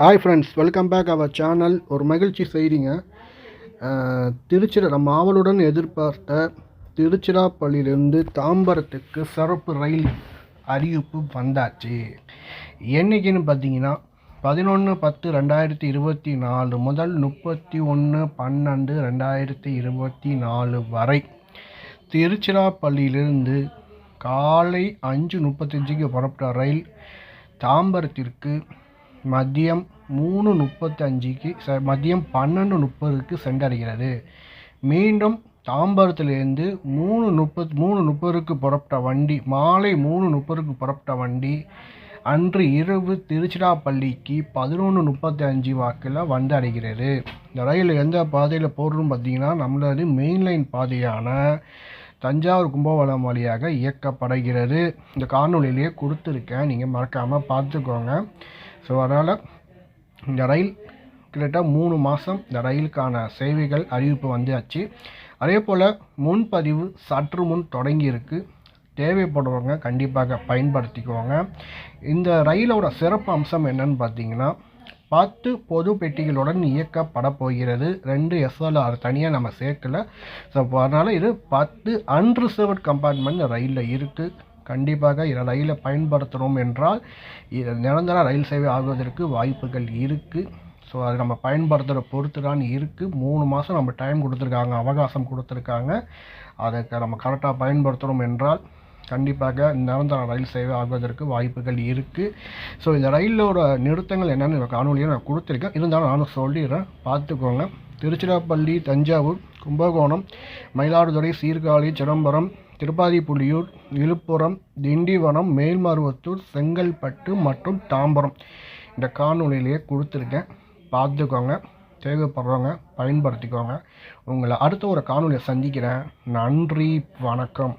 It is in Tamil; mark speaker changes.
Speaker 1: Hi friends welcome back our channel ஒரு மகிழ்ச்சி செய்திங்க. திருச்சிரா நம்ம ஆவலுடன் எதிர்பார்த்த திருச்சிராப்பள்ளியிலிருந்து தாம்பரத்துக்கு சிறப்பு ரயில் அறிவிப்பு வந்தாச்சு. என்னைக்குன்னு பார்த்தீங்கன்னா பதினொன்று பத்து ரெண்டாயிரத்தி இருபத்தி நாலு முதல் முப்பத்தி ஒன்று பன்னெண்டு ரெண்டாயிரத்தி இருபத்தி நாலு வரை திருச்சிராப்பள்ளியிலிருந்து காலை அஞ்சு முப்பத்தஞ்சுக்கு புறப்பட்ட ரயில் தாம்பரத்திற்கு மதியம் மூணு முப்பத்தஞ்சுக்கு ச மதியம் பன்னெண்டு முப்பதுக்கு சென்றடைகிறது மீண்டும் தாம்பரத்திலிருந்து மூணு முப்பத் மூணு முப்பதுக்கு புறப்பட்ட வண்டி மாலை மூணு முப்பதுக்கு புறப்பட்ட வண்டி அன்று இரவு திருச்சிராப்பள்ளிக்கு பதினொன்று முப்பத்தி அஞ்சு வாக்கில் வந்து அடைகிறது இந்த ரயில் எந்த பாதையில் போடுறோம் பார்த்தீங்கன்னா நம்மளது மெயின்லைன் பாதையான தஞ்சாவூர் கும்பகோணம் வழியாக இயக்கப்படுகிறது. இந்த காணொலியிலேயே கொடுத்துருக்கேன். நீங்கள் மறக்காமல் பார்த்துக்கோங்க. ஸோ அதனால் இந்த ரயில் கிட்டத்தட்ட மூணு மாதம் இந்த ரயிலுக்கான சேவைகள் அறிவிப்பு வந்தாச்சு. அதே போல் முன்பதிவு சற்று முன் தொடங்கியிருக்கு. தேவைப்படுறவங்க கண்டிப்பாக பயன்படுத்திக்குவாங்க இந்த ரயிலோட சிறப்பு அம்சம் என்னன்னு பார்த்தீங்கன்னா பத்து பொது பெட்டிகளுடன் இயக்கப்பட போகிறது. ரெண்டு எஸ்எல்ஆர் தனியாக நம்ம சேர்க்கல. ஸோ அதனால் இது பத்து அன்ரிசர்வ்ட் கம்பார்ட்மெண்ட் ரயிலில் இருக்குது கண்டிப்பாக ரயிலை பயன்படுத்துகிறோம் என்றால் இது நிரந்தர ரயில் சேவை ஆகுவதற்கு வாய்ப்புகள் இருக்குது ஸோ அது நம்ம பயன்படுத்துகிற பொறுத்து தான் இருக்குது மூணு மாதம் நம்ம டைம் கொடுத்துருக்காங்க அவகாசம் கொடுத்துருக்காங்க. அதை நம்ம கரெக்டாக பயன்படுத்துகிறோம் என்றால் கண்டிப்பாக நிரந்தர ரயில் சேவை ஆகுவதற்கு வாய்ப்புகள் இருக்குது ஸோ இந்த ரயிலோட நிறுத்தங்கள் என்னென்னு இந்த காணொலியை நான் கொடுத்துருக்கேன். இருந்தாலும் நானும் சொல்லிடுறேன். பார்த்துக்கோங்க. திருச்சிராப்பள்ளி தஞ்சாவூர் கும்பகோணம் மயிலாடுதுறை சீர்காழி சிதம்பரம் திருப்பாதிப்புலியூர் விழுப்புரம் திண்டிவனம் மேல்மருவத்தூர் செங்கல்பட்டு மற்றும் தாம்பரம். இந்த காணொலியிலேயே கொடுத்துருக்கேன். பார்த்துக்கோங்க தேவைப்படுறவங்க பயன்படுத்திக்கோங்க. உங்களை அடுத்த ஒரு காணொலியை சந்திக்கிறேன். நன்றி வணக்கம்.